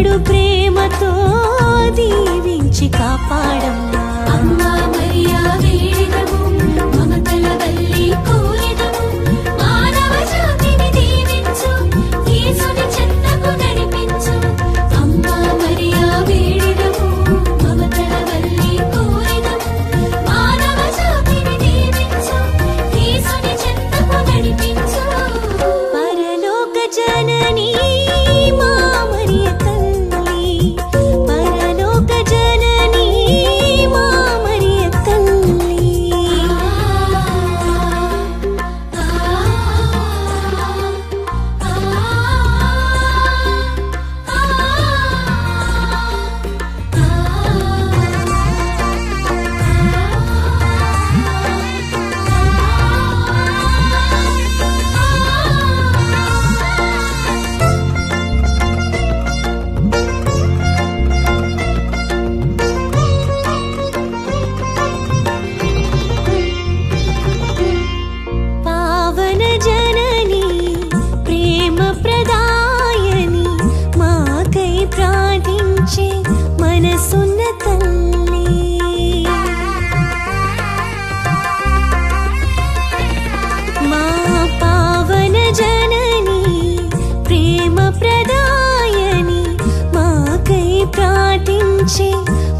ఎప్పుడు ప్రేమతో దీవించి కాపాడమ్మా. అమ్మా మరియా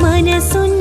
मन